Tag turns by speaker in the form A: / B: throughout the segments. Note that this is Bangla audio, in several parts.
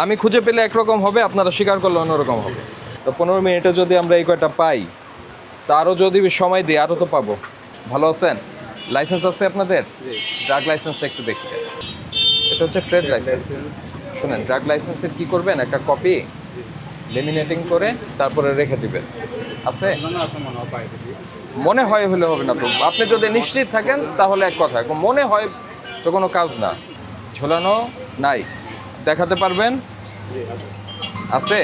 A: আমি খুঁজে পেলে একরকম হবে আপনারা স্বীকার করলে অন্যরকম হবে। তো পনেরো মিনিটে যদি আমরা এই কয়টা পাই তারও যদি সময় দিই আরও তো পাবো। ভালো আছেন? লাইসেন্স আছে আপনাদের? ড্রাগ লাইসেন্সটা একটু দেখি। এটা হচ্ছে ট্রেড লাইসেন্স শুনেন ড্রাগ লাইসেন্সের কি করবেন? একটা কপি লেমিনেটিং করে তারপরে রেখে দিবেন। আছে? মনে হয় হলে হবে না তো আপনি যদি নিশ্চিত থাকেন তাহলে এক কথা। মনে হয় তো কোনো কাজ না। ঝোলানো নাই। দেখাতে পারবেন? আছে?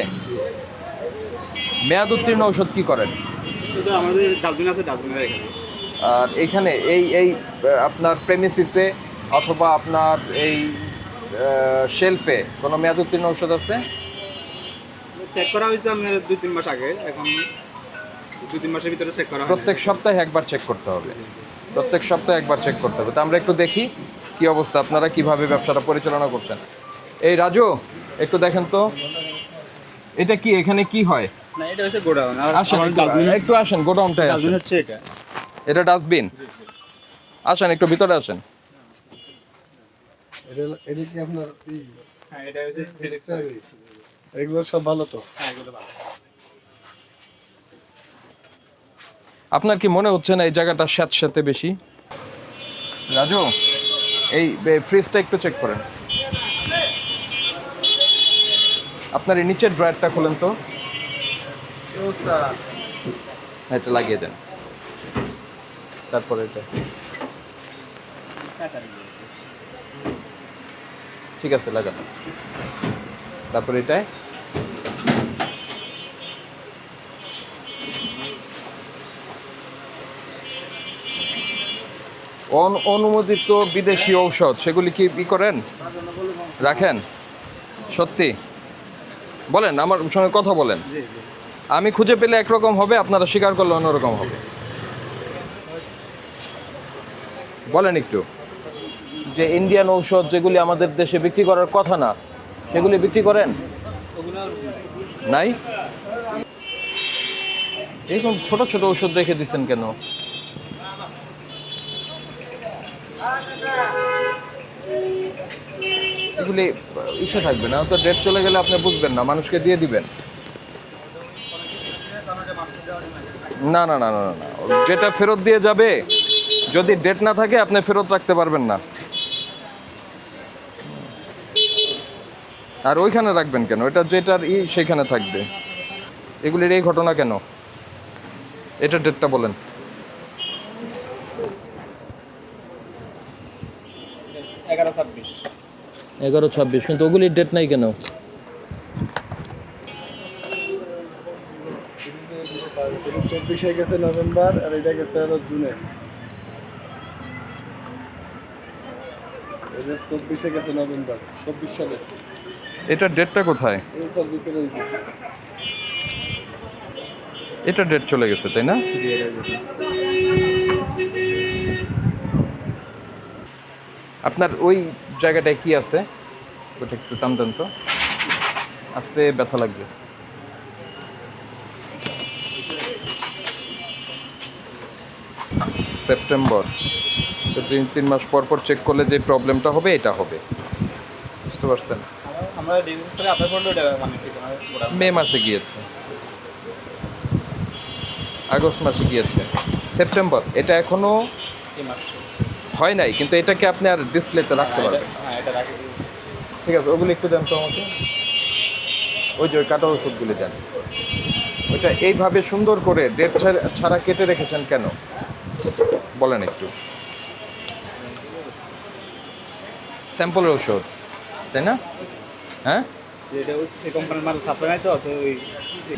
A: মেয়াদ উত্তীর্ণ ঔষধ কি করেন?
B: ডাস্টবিনের এখানে।
A: এই এই আপনার প্রেমিসিসে অথবা আপনার এই শেলফে কোনো মেয়াদ উত্তীর্ণ ঔষধ আছে?
B: চেক করা হয়েছে আপনার দুই তিন মাস আগে। এখন দুই তিন মাসের ভিতরে চেক করা
A: প্রত্যেক সপ্তাহে একবার চেক করতে হবে। প্রত্যেক সপ্তাহে একবার চেক করতে হবে। তো আমরা একটু দেখি কি অবস্থা আপনারা কীভাবে ব্যবসাটা পরিচালনা করছেন? এই রাজু একটু দেখেন তো। এটা কি এখানে কি হয়?
B: না এটা হচ্ছে গোডাউন।
A: আসেন একটু- আসেন গোডাউনটায় আসেন।
B: হচ্ছে এটা।
A: এটা ডাস্টবিন? আসেন একটু ভিতরে আসেন।
C: এটা এটা কি আপনার
B: হ্যাঁ এটা হচ্ছে
C: এগুলো সব ভালো তো?
B: হ্যাঁ এগুলো ভালো।
A: আপনার কি মনে হচ্ছে না এই জায়গাটা স্যাঁত স্যাঁতস্যাঁতে বেশি? রাজু এই ফ্রিজটা একটু চেক করেন। আপনার এই নিচের ড্রয়ারটা খুলেন তো। এটা লাগিয়ে দেন। তারপরে এটা। ঠিক আছে লাগান। তারপরে এটায় অন- অনুমোদিত বিদেশি ঔষধ সেগুলি কি করেন? রাখেন? সত্যি? বলেন আমার সঙ্গে কথা বলেন। আমি খুঁজে পেলে একরকম হবে আপনারা স্বীকার করলে অন্যরকম হবে। বলেন একটু। যে ইন্ডিয়ান ঔষধ যেগুলি আমাদের দেশে বিক্রি করার কথা না সেগুলি বিক্রি করেন? নাই? এরকম ছোট ছোট ঔষধ রেখে দিচ্ছেন কেন? এগুলি ইচ্ছে থাকবে না তো ডেট চলে গেলে আপনি বুঝবেন না, মানুষকে দিয়ে দিবেন। না না না না না। যেটা ফেরত দিয়ে যাবে, যদি ডেট না থাকে আপনি ফেরত রাখতে পারবেন না। আর ওইখানে রাখবেন কেন? এটা যেটার ই সেখানে থাকবে। এগুলির এই ঘটনা কেন? এটা ডেটটা বলেন।
B: এগারো ছাব্বিশ।
A: এগারো ছাব্বিশ কিন্তু ওগুলির ডেট নাই কেন?
C: চব্বিশে গেছে নভেম্বর আর এটা গেছে হলো জুনে। চব্বিশে গেছে নভেম্বর চব্বিশ সালে।
A: এটা ডেটটা কোথায়। এটা ডেট চলে গেছে তাই না? আপনার ওই জায়গাটায় কি আছে? ওটা একটু টানতেন তো। আস্তে ব্যথা লাগবে। সেপ্টেম্বর। তো তিন তিন মাস পর পর চেক করলে যে প্রবলেমটা হবে এটা হবে। বুঝতে পারছেন?
B: মানে
A: মে মাসে গিয়েছে। আগস্ট মাসে গিয়েছে। সেপ্টেম্বর এটা এখনও
B: এই মাস।
A: হয় নাই কিন্তু এটাকে আপনি আর ডিসপ্লেতে রাখতে পারবেন।
B: হ্যাঁ
A: ঠিক আছে ওগুলো একটু দেন তো আমাকে। ওই যে ওই কাটা ওষুধগুলি দেন। ওইটা এইভাবে সুন্দর করে ডেট ছাড়া কেটে রেখেছেন কেন? বলেন একটু। স্যাম্পলের ওষুধ তাই না? হ্যাঁ?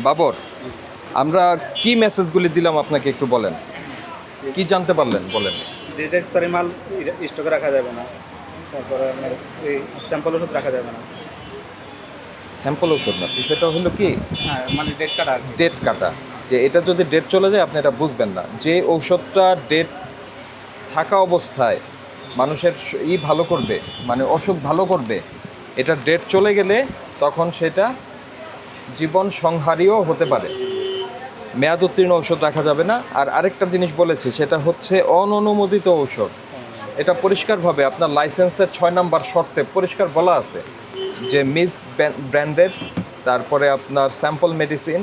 A: বাবর আমরা কি মেসেজগুলি দিলাম আপনাকে একটু বলেন? কি জানতে পারলেন? বলেন।
B: ডেট এক্সপায়ারি মাল স্টকে রাখা যাবে না। তারপরে আপনার এই স্যাম্পল ওষুধ রাখা যাবে না।
A: স্যাম্পল ওষুধ না। বিষয়টা হলো কি?
B: হ্যাঁ মানে ডেট কাটা
A: ডেট কাটা। যে এটা যদি ডেট চলে যায় আপনি এটা বুঝবেন না। যে ঔষধটা ডেট থাকা অবস্থায় মানুষের ই ভালো করবে মানে অসুখ ভালো করবে এটা ডেট চলে গেলে তখন সেটা জীবন সংহারীও হতে পারে। মেয়াদ উত্তীর্ণ ঔষধ রাখা যাবে না। আর আরেকটা জিনিস বলেছি, সেটা হচ্ছে অননুমোদিত ঔষধ। এটা পরিষ্কারভাবে আপনার লাইসেন্সের ছয় নাম্বার শর্তে পরিষ্কার বলা আছে যে মিস ব্র্যান্ডেড, তারপরে আপনার স্যাম্পল মেডিসিন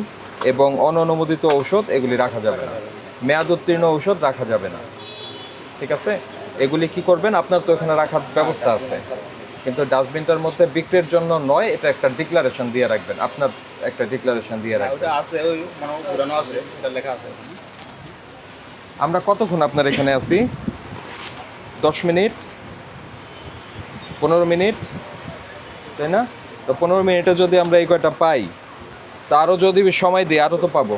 A: এবং অননুমোদিত ঔষধ, এগুলি রাখা যাবে না। মেয়াদ উত্তীর্ণ ঔষধ রাখা যাবে না। ঠিক আছে? এগুলি কি করবেন? আপনার তো এখানে রাখার ব্যবস্থা আছে। কিন্তু ডাস্টবিনটার মধ্যে বিক্রির জন্য নয় এটা একটা ডিক্লারেশন দিয়ে রাখবেন। আপনার একটা ডিক্লারেশন দিয়ে রাখবেন।
B: ওটা আছে ওই মানে পুরানো আছে এটা লেখা আছে।
A: আমরা কতক্ষণ আপনার এখানে আছি? দশ মিনিট? পনেরো মিনিট? তাই না? তো পনেরো মিনিটে যদি আমরা এই কয়টা পাই তা আরও যদি সময় দিই আরও তো পাবো।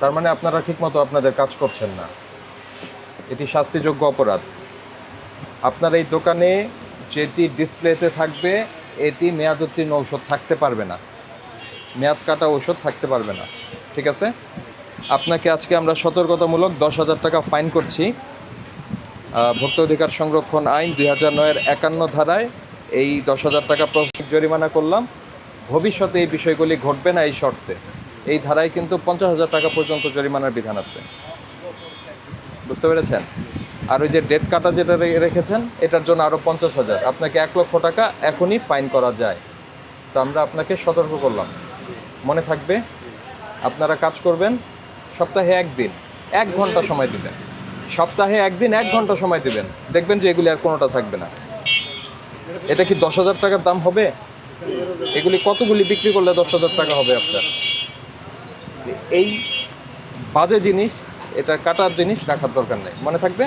A: তার মানে আপনারা ঠিকমতো আপনাদের কাজ করছেন না। এটি শাস্তিযোগ্য অপরাধ। আপনার এই দোকানে যেটি ডিসপ্লেতে থাকবে, এটি মেয়াদ উত্তীর্ণ ঔষধ থাকতে পারবে না। মেয়াদ কাটা ঔষধ থাকতে পারবে না। ঠিক আছে? আপনাকে আজকে আমরা সতর্কতামূলক দশ হাজার টাকা ফাইন করছি। ভোক্তা অধিকার সংরক্ষণ আইন দুই হাজার নয়ের একান্ন ধারায় এই দশ হাজার টাকা প্রশাসনিক জরিমানা করলাম। ভবিষ্যতে এই বিষয়গুলি ঘটবে না এই শর্তে। এই ধারায় কিন্তু পঞ্চাশ হাজার টাকা পর্যন্ত জরিমানার বিধান আছে। বুঝতে পেরেছেন? আর ওই যে ডেট কাটা যেটা রেখেছেন, এটার জন্য আরও পঞ্চাশ হাজার। আপনাকে এক লক্ষ টাকা এখনই ফাইন করা যায়। তো আমরা আপনাকে সতর্ক করলাম। মনে থাকবে, আপনারা কাজ করবেন, সপ্তাহে একদিন, এক ঘণ্টা সময় দিবেন। সপ্তাহে একদিন এক ঘণ্টা সময় দিবেন। দেখবেন যে এগুলি আর কোনোটা থাকবে না। এটা কি দশ হাজার টাকার দাম হবে? এগুলি কতগুলি বিক্রি করলে দশ হাজার টাকা হবে আপনার? এই বাজে জিনিস, এটা কাটার জিনিস রাখার দরকার নেই। মনে থাকবে?